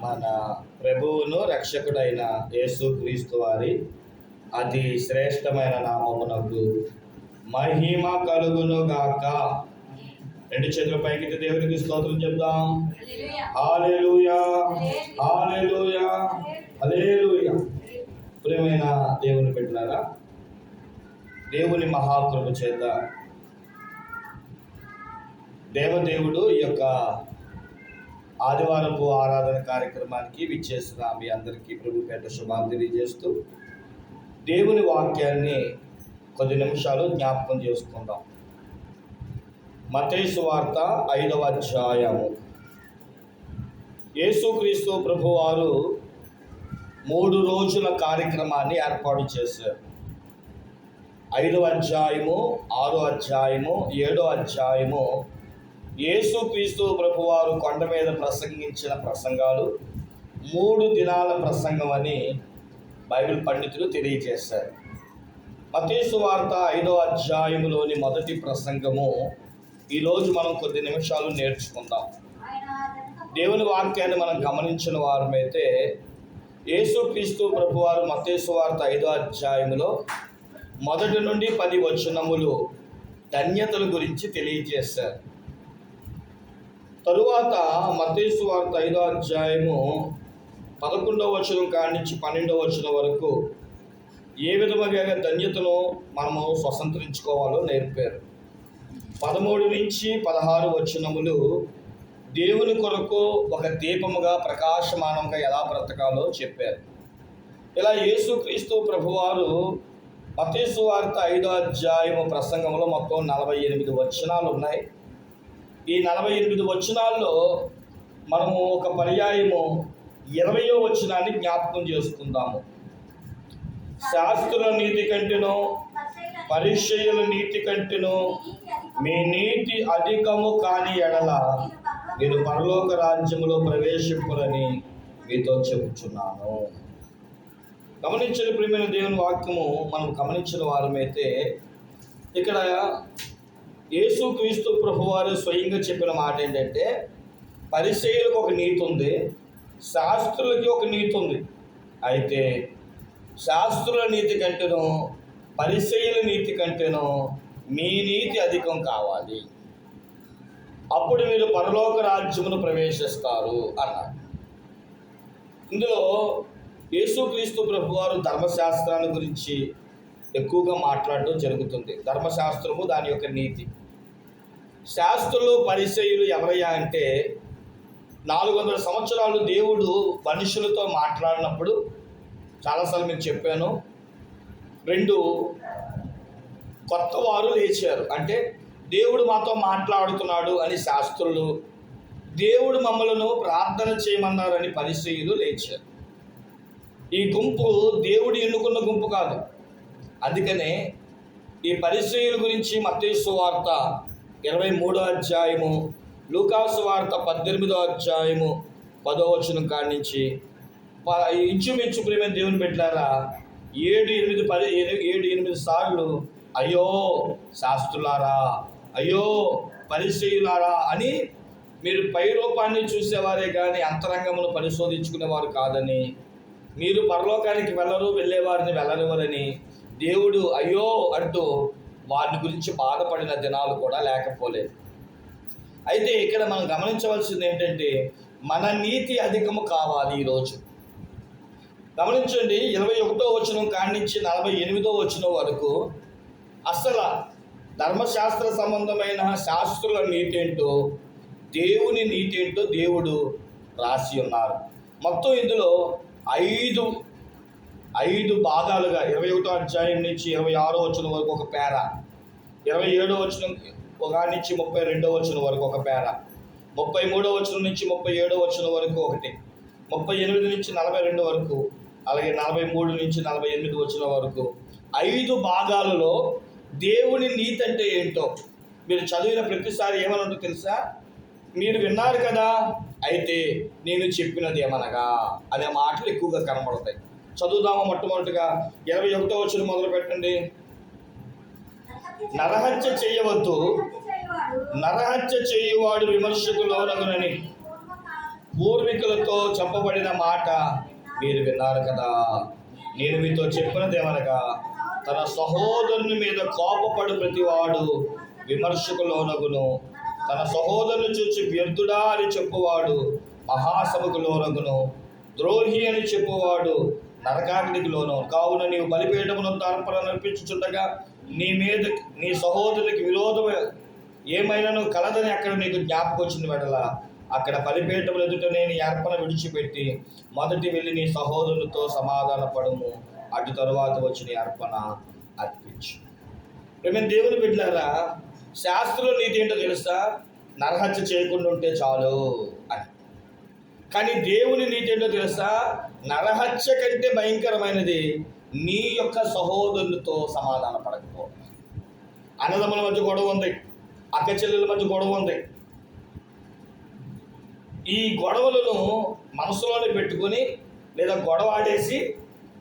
మన ప్రభువును రక్షకుడైన యేసుక్రీస్తు వారి అతి శ్రేష్టమైన నామమునకు మహిమ కలుగును గాక. రెండు చేతుల పైకి దేవునికి స్తోత్రం చెప్దాం. Hallelujah hallelujah hallelujah. ప్రియమైన దేవుని పెట్టినారా దేవుని మహాకృప చేత దేవదేవుడు ఈ యొక్క ఆదివారపు ఆరాధన కార్యక్రమానికి విచ్చేసిన మీ అందరికీ ప్రభు పేట శుభాలు తెలియజేస్తూ దేవుని వాక్యాన్ని కొద్ది నిమిషాలు జ్ఞాపకం చేసుకుందాం. మతేసు వార్త ఐదవ అధ్యాయము. యేసుక్రీస్తు ప్రభువారు మూడు రోజుల కార్యక్రమాన్ని ఏర్పాటు చేశారు. ఐదవ అధ్యాయము ఆరో అధ్యాయము ఏడో అధ్యాయము యేసుక్రీస్తు ప్రభువారు కొండ మీద ప్రసంగించిన ప్రసంగాలు మూడు దినాల ప్రసంగం అని బైబిల్ పండితులు తెలియజేశారు. మతేసు వార్త ఐదో అధ్యాయములోని మొదటి ప్రసంగము. ఈరోజు మనం కొద్ది నిమిషాలు నేర్చుకుందాం. దేవుని వాక్యాన్ని మనం గమనించిన వారమైతే యేసుక్రీస్తు ప్రభువారు మతేసు వార్త ఐదో అధ్యాయములో మొదటి నుండి పది వచనములు ధన్యతల గురించి తెలియజేశారు. తరువాత మతేసు వార్త ఐదో అధ్యాయము పదకొండవ వచనం కాడి నుంచి పన్నెండవ వచనం వరకు ఏ విధముగా ధన్యతను మనము స్వతంత్రించుకోవాలో నేర్పారు. పదమూడు నుంచి పదహారు వచనములు దేవుని కొరకు ఒక దీపముగా ప్రకాశమానంగా ఎలా బ్రతకాలో చెప్పారు. ఇలా యేసుక్రీస్తు ప్రభువారు మతేసు వార్త ఐదో అధ్యాయము ప్రసంగంలో మొత్తం నలభై ఎనిమిది వచనాలు ఉన్నాయి ఈ నలభై ఎనిమిది వచనాల్లో మనము ఒక పర్యాయము ఇరవయో వచనాన్ని జ్ఞాపకం చేసుకుందాము. శాస్త్రుల నీతి కంటేనో పరిచయుల నీతి కంటేనో మీ నీతి అధికము కాని ఎడల మీరు పరలోక రాజ్యములో ప్రవేశింపురని మీతో చెబుతున్నాను గమనించిన ప్రియమైన దేవుని వాక్యము మనం గమనించిన వారమైతే ఇక్కడ యేసు క్రీస్తు ప్రభువారు స్వయంగా చెప్పిన మాట ఏంటంటే పరిచయులకు ఒక నీతి ఉంది శాస్త్రులకి ఒక నీతి ఉంది. అయితే శాస్త్రుల నీతి కంటేనో పరిచయుల నీతి కంటేనో మీ నీతి అధికం కావాలి. అప్పుడు మీరు పరలోక రాజ్యమును ప్రవేశిస్తారు అన్నారు. ఇందులో యేసుక్రీస్తు ప్రభువారు ధర్మశాస్త్రాన్ని గురించి ఎక్కువగా మాట్లాడడం జరుగుతుంది. ధర్మశాస్త్రము దాని యొక్క నీతి. శాస్త్రులు పరిచయులు ఎవరయ్యా అంటే నాలుగు వందల సంవత్సరాలు దేవుడు మనుషులతో మాట్లాడినప్పుడు చాలాసార్లు మీకు చెప్పాను రెండు కొత్త వారు లేచారు. అంటే దేవుడు మాతో మాట్లాడుతున్నాడు అని శాస్త్రులు దేవుడు మమ్మలను ప్రార్థన చేయమన్నారని పరిచయులు లేచారు. ఈ గుంపు దేవుడు ఎన్నుకున్న గుంపు కాదు. అందుకనే ఈ పరిచయుల గురించి మత్తేసు వార్త ఇరవై మూడో అధ్యాయము లూకాసు వార్త పద్దెనిమిదో అధ్యాయము పదో వచనం కాడి నుంచి ప- ఇంచుమించు ప్రేమ దేవుని పెట్టారా ఏడు ఎనిమిది పది ఏడు ఎనిమిది సార్లు అయ్యో శాస్త్రులారా అయ్యో పరిచయులారా అని మీరు పై రూపాన్ని చూసేవారే కానీ అంతరంగమును పరిశోధించుకునేవారు కాదని మీరు పరలోకానికి వెళ్ళరు వెళ్ళేవారిని వెళ్ళనివ్వరని దేవుడు అయ్యో అంటూ వారిని గురించి బాధపడిన దినాలు కూడా లేకపోలేదు. అయితే ఇక్కడ మనం గమనించవలసింది ఏంటంటే మన నీతి అధికము కావాలి ఈరోజు గమనించండి ఇరవై ఒకటో వచనం కాణించి నలభై ఎనిమిదో వచనం వరకు అసలు ధర్మశాస్త్ర సంబంధమైన శాస్త్రుల నీతి ఏంటో దేవుని నీతి ఏంటో దేవుడు రాసి ఉన్నారు. మొత్తం ఇందులో ఐదు ఐదు భాగాలుగా ఇరవై ఒకటో అధ్యాయం నుంచి ఇరవై ఆరో వచ్చిన వరకు ఒక పేరా. ఇరవై ఏడో వచనం ఒక నుంచి ముప్పై రెండో వచనం వరకు ఒక పేర ముప్పై మూడో వచనం నుంచి ముప్పై ఏడో వచనం వరకు ఒకటి. ముప్పై ఎనిమిది నుంచి నలభై రెండు వరకు అలాగే నలభై మూడు నుంచి నలభై ఎనిమిది వచ్చిన వరకు. ఐదు భాగాలలో దేవుని నీతి అంటే ఏంటో మీరు చదివిన ప్రతిసారి ఏమనంటో తెలుసా? మీరు విన్నారు కదా? అయితే నేను చెప్పినది ఏమనగా? అనే మాటలు ఎక్కువగా కనబడతాయి. చదువుదామా మొట్టమొదటిగా? ఇరవై ఒకటో వచ్చిన మొదలు పెట్టండి నరహత్య చేయవద్దు. నరహత్య చేయువాడు విమర్శకు లోనగునని పూర్వీకులతో చెప్పబడిన మాట మీరు విన్నారు కదా. నేను మీతో చెప్పినదేమనగా తన సహోదరుని మీద కోపపడు ప్రతివాడు విమర్శకు లోనగును తన సహోదరుని చూచి వ్యర్థుడా అని చెప్పువాడు మహాసభకు లోనగును ద్రోహి అని చెప్పువాడు నరకాగ్నికి లోను కావున నీవు బలిపీఠమును తర్పణ నడిపించుచుండగా నీ మీద నీ సహోదరుడికి విరోధం ఏమైనాను కలదని అక్కడ నీకు జ్ఞాపకం వచ్చింది వెడల. అక్కడ బలిపీఠములు ఎదుట నేను అర్పణ విడిచిపెట్టి మొదటి వెళ్ళి నీ సహోదరులతో సమాధాన పడము అటు తరువాత వచ్చిన అర్పణ అర్పించు. మేము దేవుని బిడ్డలారా శాస్త్రంలో నీతి ఏంటో తెలుసా? నరహత్య చేయకుండా ఉంటే చాలు అని. కానీ దేవుని నీతి ఏంటో తెలుసా? నరహత్య కంటే భయంకరమైనది నీ యొక్క సహోదరులతో సమాధాన పడదు అన్నదమ్ముల మధ్య గొడవ ఉంది. అక్క చెల్లెల మధ్య గొడవ ఉంది. ఈ గొడవలను మనసులోనే పెట్టుకొని లేదా గొడవ ఆడేసి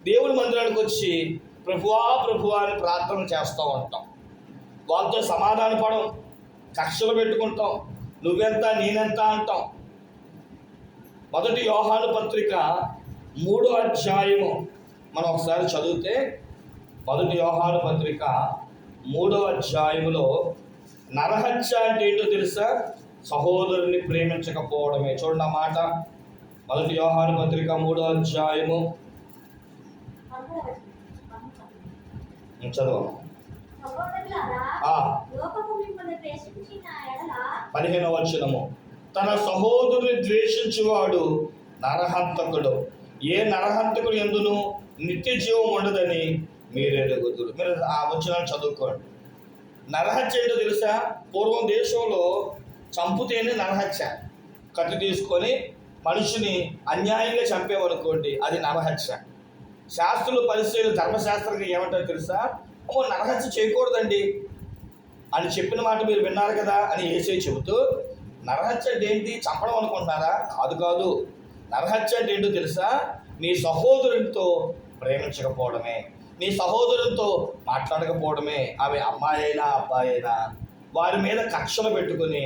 దేవుని మందిరానికి వచ్చి ప్రభువా ప్రభువా అని ప్రార్థన చేస్తూ ఉంటాం. వాళ్ళతో సమాధాన పడం కక్షలు పెట్టుకుంటాం. నువ్వెంత నేనెంత అంటాం. మొదటి యోహాను పత్రిక మూడో అధ్యాయము మనం ఒకసారి చదివితే మొదటి యోహాను పత్రిక మూడవ అధ్యాయములో నరహత్య అంటే ఏంటో తెలుసా? సహోదరుని ప్రేమించకపోవడమే. చూడండి ఆ మాట. మొదటి వ్యవహార పత్రిక మూడో అధ్యాయము. చదువు. పదిహేనవ వచనము. తన సహోదరుని ద్వేషించువాడు నరహంతకుడు. ఏ నరహంతకుడు ఎందును? నిత్య జీవం ఉండదని మీరెరుగుదురు మీరు ఆ వచ్చినాన్ని చదువుకోండి. నరహత్య ఏంటో తెలుసా? పూర్వం దేశంలో చంపుతేనే నరహత్య. కత్తి తీసుకొని మనిషిని అన్యాయంగా చంపేవనుకోండి అది నరహత్య. శాస్త్రులు పరిశీలి ధర్మశాస్త్రంగా ఏమంటారు తెలుసా? ఓ నరహత్య చేయకూడదండి. అని చెప్పిన మాట మీరు విన్నారు కదా అని ఏసై చెబుతూ నరహత్య అంటే ఏంటి? చంపడం అనుకుంటున్నారా? కాదు కాదు. నరహత్య అంటే ఏంటో తెలుసా? నీ సహోదరునితో ప్రేమించకపోవడమే. నీ సహోదరులతో మాట్లాడకపోవడమే అవి అమ్మాయి అయినా అబ్బాయి అయినా వారి మీద కక్షలు పెట్టుకొని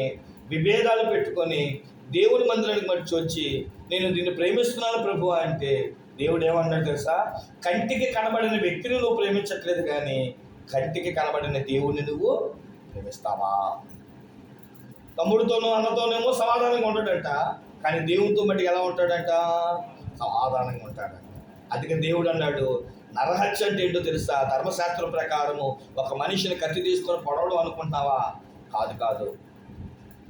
విభేదాలు పెట్టుకొని దేవుడి మందిరానికి మర్చి వచ్చి నేను దీన్ని ప్రేమిస్తున్నాను ప్రభు అంటే దేవుడు ఏమన్నాడు తెలుసా? కంటికి కనబడిన వ్యక్తిని నువ్వు ప్రేమించట్లేదు కానీ కంటికి కనబడిన దేవుడిని నువ్వు ప్రేమిస్తావా? తమ్ముడితోనూ అన్నతోనేమో సమాధానంగా ఉంటాడంట. కానీ దేవునితో బట్టి ఎలా ఉంటాడంట? సమాధానంగా ఉంటాడంట. అందుకే దేవుడు అన్నాడు నరహత్య అంటే ఏంటో తెలుసా? ధర్మశాస్త్రం ప్రకారము ఒక మనిషిని కత్తి తీసుకొని పొడవడం అనుకుంటున్నావా? కాదు కాదు.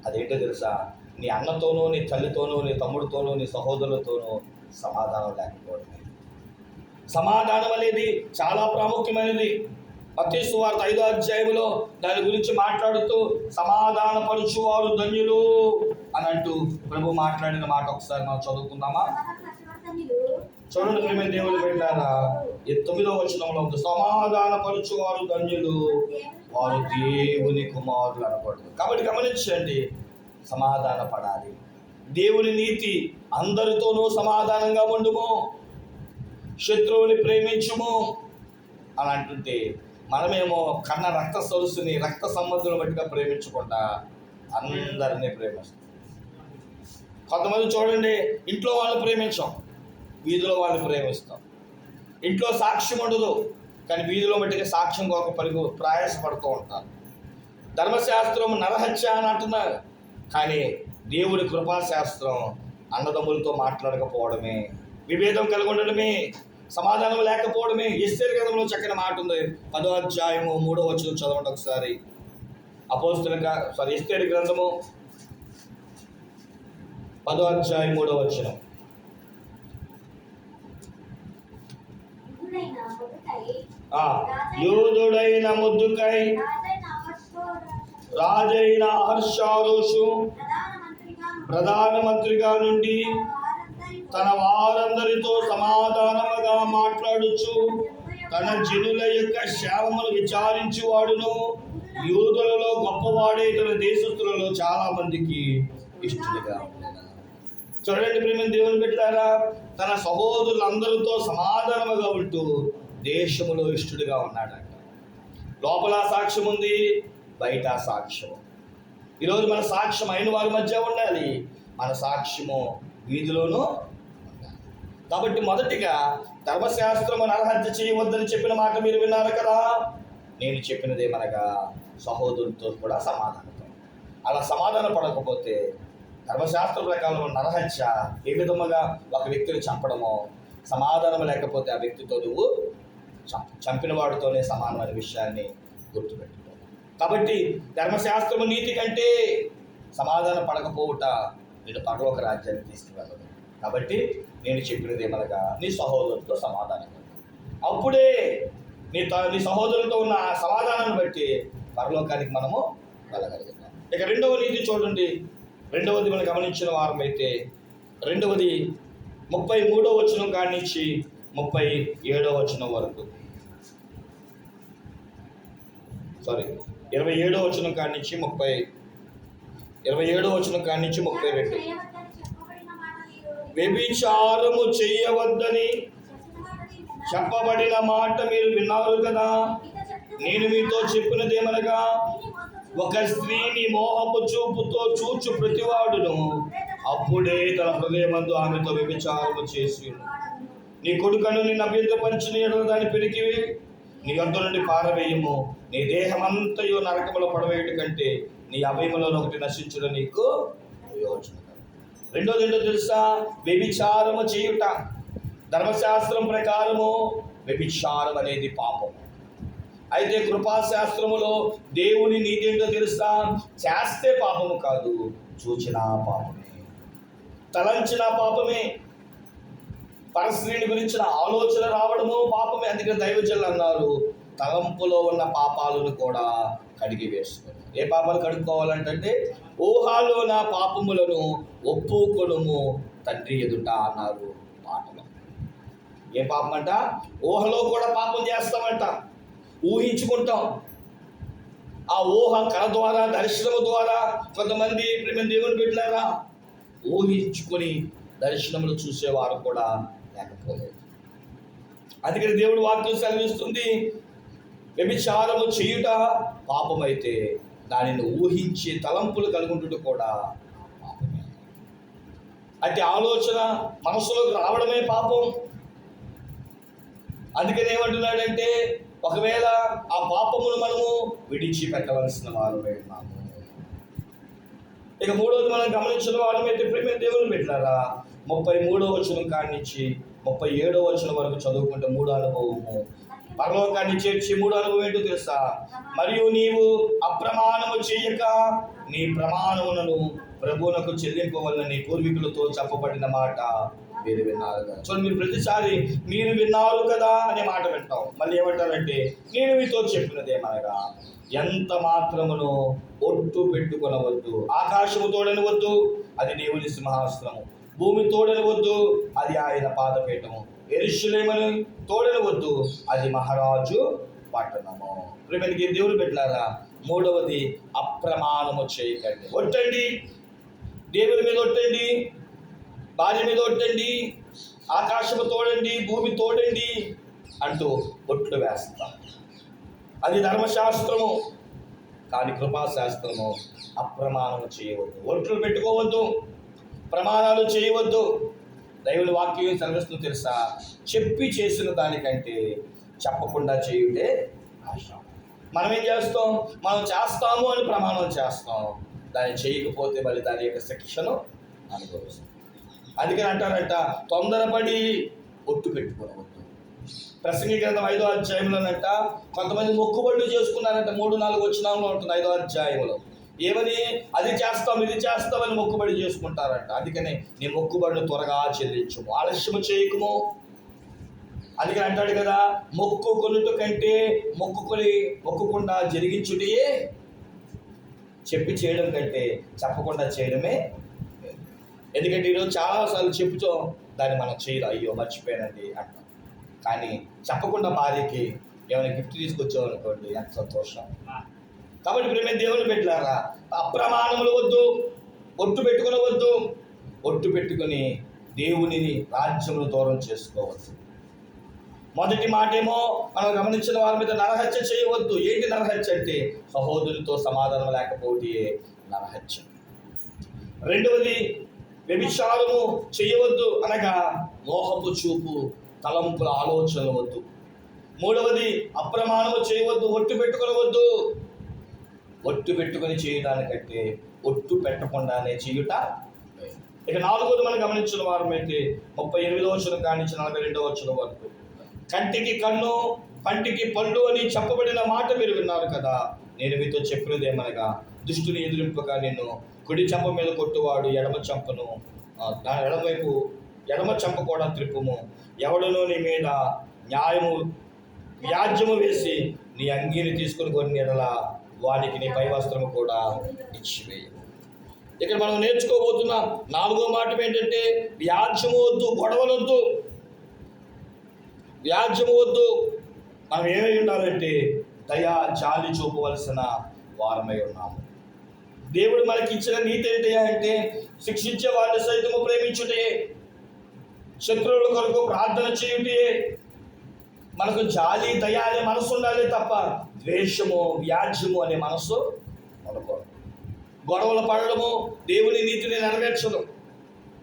అదేంటో తెలుసా? నీ అన్నతోనూ నీ తల్లితోనూ నీ తమ్ముడితోనూ నీ సహోదరులతోనూ సమాధానం లేకపోవడమే. సమాధానం అనేది చాలా ప్రాముఖ్యమైనది. మత్తయి వార్త ఐదో అధ్యాయంలో దాని గురించి మాట్లాడుతూ సమాధానపరుచువారు ధన్యులు అని అంటూ ప్రభు మాట్లాడిన మాట ఒకసారి మనం చదువుకుందామా? చూడండి ప్రేమ దేవుని పెట్టారా ఈ తొమ్మిదో వచనంలో ఉంది. సమాధాన పరుచువారు ధన్యులు వారు దేవుని కుమారులు అనకూడదు కాబట్టి గమనించండి సమాధాన పడాలి దేవుని నీతి అందరితోనూ సమాధానంగా ఉండుము శత్రువుని ప్రేమించుము అని అంటుంటే మనమేమో కన్న రక్త సొలుసుని రక్త సంబంధులను బట్టిగా ప్రేమించకుండా అందరినీ ప్రేమిస్తాం. కొంతమంది చూడండి ఇంట్లో వాళ్ళు ప్రేమించాం. వీధిలో వాళ్ళు ప్రేమిస్తాం. ఇంట్లో సాక్ష్యం ఉండదు కానీ వీధిలో మట్టిగా సాక్ష్యం కొరకు పలుగు ప్రయాసపడుతూ ఉంటారు. ధర్మశాస్త్రం నరహత్య అని అంటున్నారు కానీ దేవుడి కృపాశాస్త్రం అన్నదమ్ములతో మాట్లాడకపోవడమే విభేదం కలిగి ఉండడమే సమాధానం లేకపోవడమే ఎస్తేరు గ్రంథంలో చక్కని మాట ఉంది. పదో అధ్యాయము మూడో వచ్చిన చదవండి ఒకసారి. అపోస్తుల సారీ ఎస్తేరు గ్రంథము పదో అధ్యాయం మూడో వచ్చినం యూదుడైన మొదకై, యూదుడైన ముద్దుకై రాజైన అహష్వేరోషు హర్షారోషు ప్రధానమంత్రిగా నుండి తన వారందరితో సమాధానముగా మాట్లాడుచు తన జనుల యొక్క శ్యామమును విచారించువాడును. యూదులలో గొప్పవాడే తన దేశస్తులలో చాలా మందికి ఇష్టలుగా చూడండి ప్రేమ దేవుని పెట్టారా తన సహోదరులందరితో సమాధానముగా ఉంటూ దేశములో ఇష్టడుగా ఉన్నాడంట. లోపల సాక్ష్యం ఉంది బయట సాక్ష్యం. ఈరోజు మన సాక్ష్యం అయిన వారి మధ్య ఉండాలి. మన సాక్ష్యము వీధిలోనూ ఉండాలి. కాబట్టి మొదటిగా ధర్మశాస్త్రము నరహత్య చేయవద్దని చెప్పిన మాట మీరు విన్నారు కదా? నేను చెప్పినదేమనగా సహోదరులతో కూడా సమాధానం అలా సమాధాన పడకపోతే ధర్మశాస్త్ర ప్రకారం నరహత్య ఏ విధముగా ఒక వ్యక్తిని చంపడమో సమాధానం లేకపోతే ఆ వ్యక్తితో నువ్వు చం- చంపిన వాడితోనే సమానమైన విషయాన్ని గుర్తుపెట్టుకోవాలి. కాబట్టి ధర్మశాస్త్రము నీతి కంటే సమాధానం పడకపోవుట నేను పరలోక రాజ్యాన్ని తీసుకువెళ్ళదు కాబట్టి నేను చెప్పినది ఏమనగా నీ సహోదరుడితో సమాధానం అప్పుడే నీ త- నీ సహోదరులతో ఉన్న ఆ సమాధానాన్ని బట్టి పరలోకానికి మనము వెళ్ళగలుగుతాం ఇక రెండవ నీతి చూడండి. రెండవది మనం గమనించిన వారమైతే రెండవది ముప్పై మూడో వచనం కానించి ముప్పై ఏడో వచనం వరకు. సారీ ఇరవై ఏడో వచనం కానించి ముప్పై ఇరవై ఏడో వచనం నుంచి ముప్పై రెండు. చేయవద్దని చెప్పబడిన మాట మీరు వ్యభిచారము చెయ్యవద్దని విన్నారు. చెప్పబడిన మాట మీరు విన్నారు కదా? నేను మీతో చెప్పినదేమనగా ఒక స్త్రీని మోహపు చూపుతో చూచు ప్రతివాడును అప్పుడే తన హృదయమందు ఆమెతో వ్యభిచారము చేసి నీ కొడుకను నిన్ను అభ్యంతరపరిచిన ఎడల దాన్ని పెరిగివే నీ వద్ద నుండి పారవేయము. నీ దేహమంతయో నరకములో పడవేయట కంటే నీ అభయములో ఒకటి నశించడం నీకు ప్రయోజనం రెండోది ఏంటో తెలుసా? వ్యభిచారము చేయుట. ధర్మశాస్త్రం ప్రకారము వ్యభిచారం అనేది పాపం. అయితే కృపాశాస్త్రములో దేవుని నీతి ఏంటో తెలుసా? చేస్తే పాపము కాదు చూచిన పాపమే. తలంచిన పాపమే. పరస్త్రీని గురించిన ఆలోచన రావడము పాపమే అందుకే దైవజనులు అన్నారు. తలంపులో ఉన్న పాపాలను కూడా కడిగి వేసుకోవాలి ఏ పాపాలు కడుక్కోవాలంటే ఊహాలో నా పాపములను ఒప్పుకొనుము తండ్రి ఎదుట అన్నారు పాటలో. ఏ పాపం అంట ఊహలో కూడా పాపం చేస్తామంట. ఊహించుకుంటాం. ఆ ఊహ కళ ద్వారా దర్శనం ద్వారా కొంతమంది ప్రేమ దేవుని పెట్టారా ఊహించుకొని దర్శనములు చూసేవారు కూడా లేకపోలేదు. అందుకని దేవుడు వాక్యం సెలవిస్తుంది వ్యభిచారము చేయుట పాపమైతే దానిని ఊహించే తలంపులు కలుగుంటుట కూడా పాపమే. అయితే ఆలోచన మనసులోకి రావడమే పాపం. అందుకని ఏమంటున్నాడంటే ఒకవేళ ఆ పాపమును మనము విడిచిపెట్టవలసిన వారమే ఉన్నాము. ఇక మూడవది మనం గమనించిన వాళ్ళమైతే ప్రేమ దేవుని పెట్టారా ముప్పై మూడో వచనం కానించి ముప్పై ఏడో వచనం వరకు చదువుకుంటే మూడో అనుభవము. పరలోకాన్ని చేర్చి మూడో అనుభవం ఏంటో తెలుసా? మరియు నీవు అప్రమాణము చేయక నీ ప్రమాణములను ప్రభువునకు చెల్లింపవలన నీ పూర్వీకులతో చెప్పబడిన మాట మీరు విన్నారు కదా. చూడండి మీరు ప్రతిసారి మీరు విన్నారు కదా అనే మాట వింటాం. మళ్ళీ ఏమంటారంటే నేను మీతో చెప్పినదేమనగా ఎంత మాత్రమును ఒట్టు పెట్టుకొనవద్దు ఆకాశము తోడనవద్దు అది దేవుని సింహాసనము. భూమి తోడనవద్దు అది ఆయన పాదపీఠము. ఎరుషులేమని తోడనవద్దు అది మహారాజు పట్టణము. ప్రేమనికి దేవుడు పెట్టారా మూడవది అప్రమాణము చేయకండి. ఒట్టండి. దేవుని మీద ఒట్టండి. భార్య మీద ఒట్టండి. ఆకాశము తోడండి భూమి తోడండి అంటూ ఒట్లు వేస్తాం. అది ధర్మశాస్త్రము కానీ కృపాశాస్త్రము అప్రమాణము చేయవద్దు. ఒట్లు పెట్టుకోవద్దు. ప్రమాణాలు చేయవద్దు. దైవుల వాక్యం సెలవిస్తుంది తెలుసా? చెప్పి చేసిన దానికంటే చెప్పకుండా చేయుటే ఆశ మనం ఏం చేస్తాం? మనం చేస్తాము అని ప్రమాణం చేస్తాం. దాన్ని చేయకపోతే మళ్ళీ దాని యొక్క శిక్షను అనుభవిస్తాం. అందుకని అంటారంట తొందరపడి ఒట్టు పెట్టుకోవద్దు. ప్రసంగి గ్రంథం ఐదో అధ్యాయంలోనంట కొంతమంది మొక్కుబడులు చేసుకున్నారంట మూడు నాలుగు వచ్చినాంలో ఉంటుంది ఐదో అధ్యాయంలో. ఏమని? అది చేస్తాం ఇది చేస్తామని మొక్కుబడి చేసుకుంటారంట. అందుకని నీ మొక్కుబడిని త్వరగా చెల్లించము ఆలస్యము చేయకుము. అందుకని అంటాడు కదా మొక్కు కొనుట కంటే మొక్కుకొని మొక్కుకుండా జరిగించుటయే చెప్పి చేయడం కంటే చెప్పకుండా చేయడమే ఎందుకంటే ఈరోజు చాలాసార్లు చెప్పుతో దాన్ని మనం చేయరు అయ్యో మర్చిపోయానండి అంటాం. కానీ చెప్పకుండా భార్యకి ఏమైనా గిఫ్ట్ తీసుకొచ్చావు అనుకోండి ఎంత సంతోషం. కాబట్టి ప్రేమే దేవుని పెట్టారా అప్రమాణములు వద్దు ఒట్టు పెట్టుకునవద్దు ఒట్టు పెట్టుకుని దేవుని రాజ్యమును దూరం చేసుకోవద్దు. మొదటి మాటేమో మనం గమనించిన వారి మీద నరహత్య చేయవద్దు. ఏంటి నరహత్య అంటే? సహోదరులతో సమాధానం లేకపోతే నరహత్య. రెండవది వ్యభిచారము చేయవద్దు అనగా మోహపు చూపు తలంపుల ఆలోచనలు వద్దు. మూడవది అప్రమాణము చేయవద్దు ఒట్టు పెట్టుకునవద్దు ఒట్టు పెట్టుకొని చేయడానికంటే ఒట్టు పెట్టకుండానే చేయుట ఇక నాలుగోది మనం గమనించిన వారమైతే ముప్పై ఎనిమిదో వచ్చిన కానించి నలభై రెండో వచ్చిన వరకు. కంటికి కన్ను పంటికి పళ్ళు అని చెప్పబడిన మాట మీరు విన్నారు కదా. నేను మీతో చెప్పినది ఏమనగా దుష్టుని ఎదురింపగా నేను కుడి చెంప మీద కొట్టువాడు ఎడమ చెంపను నా ఎడమవైపు ఎడమ చెంప కూడా త్రిప్పుము. ఎవడనో నీ మీద న్యాయము వ్యాజ్యము వేసి నీ అంగీని తీసుకుని కొన్ని ఎడల వానికి నీ పై వస్త్రము కూడా ఇచ్చివేయ ఇక్కడ మనం నేర్చుకోబోతున్నాం. నాలుగో మాట ఏంటంటే వ్యాజ్యము వద్దు గొడవలొద్దు. వ్యాజ్యము వద్దు. మనం ఏమై ఉండాలంటే దయా జాలి చూపవలసిన వారమై ఉన్నాము. దేవుడు మనకి ఇచ్చిన నీతి ఏంటి అంటే శిక్షించే వారిని సైతము ప్రేమించుటే శత్రువుల కొరకు ప్రార్థన చేయుటే మనకు జాలి దయ అనే మనసు ఉండాలి తప్ప ద్వేషము వ్యాజ్యము అనే మనసు ఉండకూడదు గొడవలు పడడము దేవుని నీతిని నెరవేర్చడం.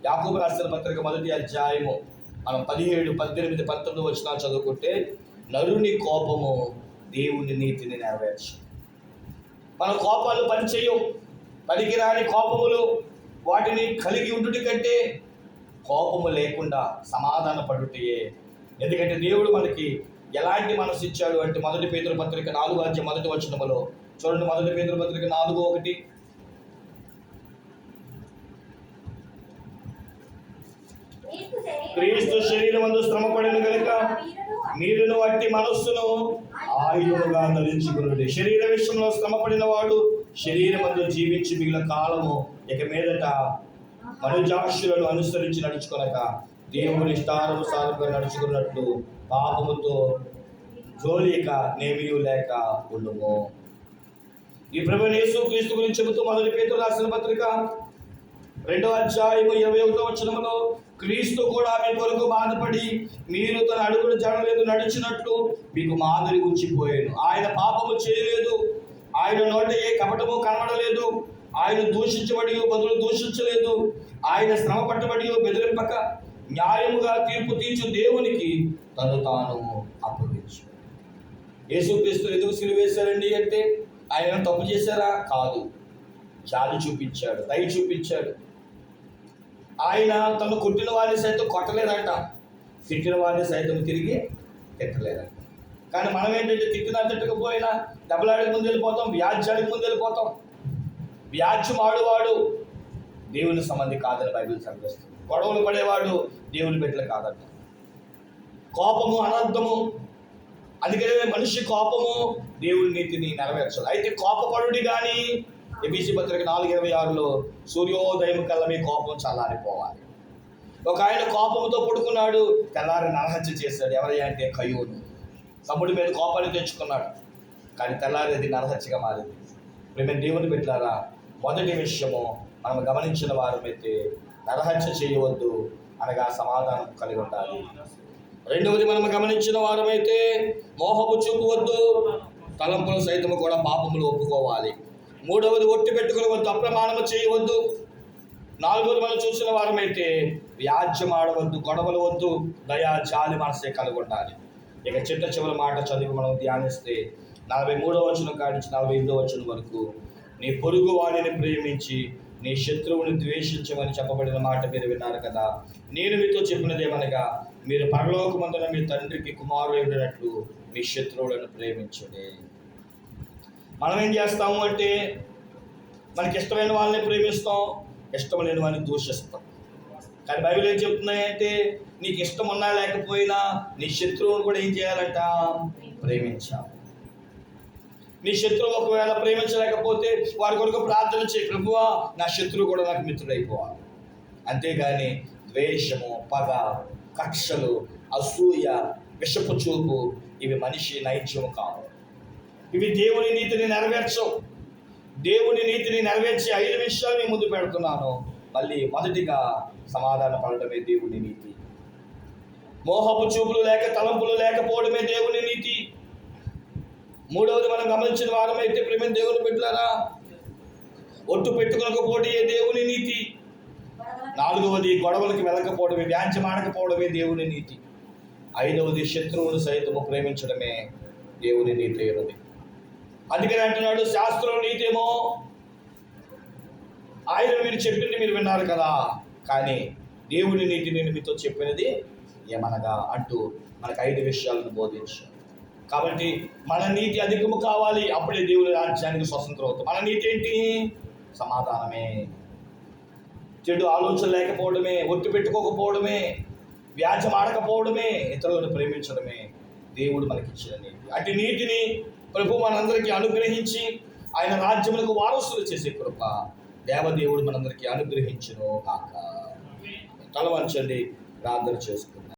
యాకూబు రాసిన పత్రిక మొదటి అధ్యాయము మనం పదిహేడు పద్దెనిమిది పంతొమ్మిది వచ్చిన చదువుకుంటే నరుని కోపము దేవుని నీతిని నెరవేర్చు. మన కోపాలు పనిచేయవు పనికిరాని కోపములు వాటిని కలిగి ఉండుటి కంటే కోపము లేకుండా సమాధాన పడుటయే ఎందుకంటే దేవుడు మనకి ఎలాంటి మనసు ఇచ్చాడు అంటే మొదటి పేదల పత్రిక నాలుగు అధ్యాయం మొదటి వచనములో. చూడండి మొదటి పేదల పత్రిక నాలుగు ఒకటి. క్రీస్తు శరీరం అందు శ్రమపడిన శ్రమ పడిన గనుక మీరును అట్టి మనస్సును ఆయుధముగా ధరించుకునుడి. శరీర విషయంలో శ్రమ పడిన వాడు శరీరమందు జీవించి మిగిలిన కాలము ఇక మీదట మనుజాక్షులను అనుసరించి నడుచుకొనక దేవుని ఇష్టానుసారంగా నడుచుకున్నట్లు పాపముతో జోలిక నేమియు లేక ఉండుము. ఈ ప్రభు యేసు క్రీస్తు గురించి చెబుతూ మొదటి పేరు రాసిన పత్రిక రెండవ అధ్యాయము ఇరవై ఒకటో వచ్చినమో క్రీస్తు కూడా మీ కొరకు బాధపడి మీరు తన అడుగులు జడలేదు నడిచినట్లు మీకు మాదిరి ఉంచిపోయాను. ఆయన పాపము చేయలేదు. ఆయన నోట ఏ కపటము కనబడలేదు. ఆయన దూషించబడి బదులు దూషించలేదు. ఆయన శ్రమ పట్టబడి బెదిరింపక న్యాయముగా తీర్పు తీర్చు దేవునికి తను తాను అప్పగించు యేసుక్రీస్తు ఎందుకు సిలువేశారండి అంటే ఆయన తప్పు చేశారా? కాదు. జాలి చూపించాడు దయ చూపించాడు. ఆయన తను కొట్టిన వారిని సైతం కొట్టలేదంట. తిట్టిన వారిని సైతం తిరిగి తిట్టలేదంట. కానీ మనం ఏంటంటే తిట్టినా తిట్టకపోయినా దెబ్బలాడికి ముందు వెళ్ళిపోతాం వ్యాజ్యానికి ముందు వెళ్ళిపోతాం. వ్యాజ్యం ఆడువాడు దేవుని సంబంధి కాదని బైబిల్ చదివిస్తుంది గొడవలు పడేవాడు దేవుని బిడ్డలు కాదంట కోపము అనర్థము అందుకనే మనిషి కోపము దేవుని నీతిని నెరవేర్చాలి. అయితే కోపపడుడి కానీ ఎబిసి పత్రిక నాలుగు ఇరవై ఆరులో సూర్యోదయం కల్లా మీ కోపం చల్లారిపోవాలి. ఒక ఆయన కోపంతో పడుకున్నాడు తెల్లారి నరహత్య చేశాడు. ఎవరి అంటే కయ్యూను తమ్ముడి మీద కోపాన్ని తెచ్చుకున్నాడు. కానీ తెల్లారి అది నరహత్యగా మారింది. మేము దేవుని పెట్టారా మొదటి విషయము మనం గమనించిన వారమైతే నరహత్య చేయవద్దు అనగా సమాధానం కలిగి ఉండాలి. రెండవది మనం గమనించిన వారమైతే మోహపు చూపవద్దు తలంపులు సైతము కూడా పాపములు ఒప్పుకోవాలి. మూడవది ఒట్టి పెట్టుకోవద్దు అప్రమాణము చేయవద్దు. నాలుగవది మనం చూసిన వారమైతే వ్యాజ్యం ఆడవద్దు గొడవలు వద్దు దయా జాలి మనసే కలిగి ఉండాలి. ఇక చిట్ట చివరి మాట చదివి మనం ధ్యానిస్తే నలభై మూడవ వచనం కాడించి నలభై ఎనిమిదవ వచనం వరకు నీ పొరుగు వాడిని ప్రేమించి నీ శత్రువుని ద్వేషించమని చెప్పబడిన మాట మీరు విన్నారు కదా. నేను మీతో చెప్పినదేమనగా మీరు పరలోకమందున మీ తండ్రికి కుమారుడైనట్లు మీ శత్రువులను ప్రేమించండి. మనం ఏం చేస్తాము అంటే మనకి ఇష్టమైన వాళ్ళని ప్రేమిస్తాం ఇష్టం లేని వాళ్ళని దూషిస్తాం. కానీ బైబిల్ ఏం చెప్తున్నాయంటే నీకు ఇష్టం ఉన్నా లేకపోయినా నీ శత్రువును కూడా ఏం చేయాలంట? ప్రేమించాలి. నీ శత్రువు ఒకవేళ ప్రేమించలేకపోతే వారి కొరకు ప్రార్థన చేయి. ప్రభువా నా శత్రువు కూడా నాకు మిత్రుడైపోవాలి. అంతేగాని ద్వేషము పగ కక్షలు అసూయ విషపు చూపు ఇవి మనిషి నైత్యము కావు. ఇవి దేవుని నీతిని నెరవేర్చవు. దేవుని నీతిని నెరవేర్చే ఐదు విషయాలు నేను ముందు పెడుతున్నాను. మళ్ళీ మొదటిగా సమాధాన పడటమే దేవుని నీతి. మోహపు చూపులు లేక తలంపులు లేకపోవడమే దేవుని నీతి. మూడవది మనం గమనించిన వారమైతే ప్రేమ దేవుని పెట్టారా ఒట్టు పెట్టుకోకపోతే దేవుని నీతి? నాలుగవది గొడవలకి వెళ్ళకపోవడమే వ్యాంచమాడకపోవడమే దేవుని నీతి. ఐదవది శత్రువును సైతము ప్రేమించడమే దేవుని నీతి అయినది. అందుకని అంటున్నాడు శాస్త్రం నీతేమో? ఆయన మీరు చెప్పింది మీరు విన్నారు కదా కానీ దేవుని నీతి నేను మీతో చెప్పినది ఏమనగా? అంటూ మనకు ఐదు విషయాలను బోధించాడు. కాబట్టి మన నీతి అధికము కావాలి. అప్పుడే దేవుని రాజ్యానికి స్వతంత్రం అవుతుంది మన నీతి ఏంటి? సమాధానమే. చెడు ఆలోచన లేకపోవడమే ఒట్టు పెట్టుకోకపోవడమే వ్యాజం ఆడకపోవడమే ఇతరులను ప్రేమించడమే దేవుడు మనకిచ్చిన నీతి. అటు నీతిని ప్రభు మనందరికీ అనుగ్రహించి ఆయన రాజ్యములకు వారసులు చేసే కృప దేవదేవుడు మనందరికీ అనుగ్రహించను కాక తలవంచండి ప్రార్థన చేసుకుందాం.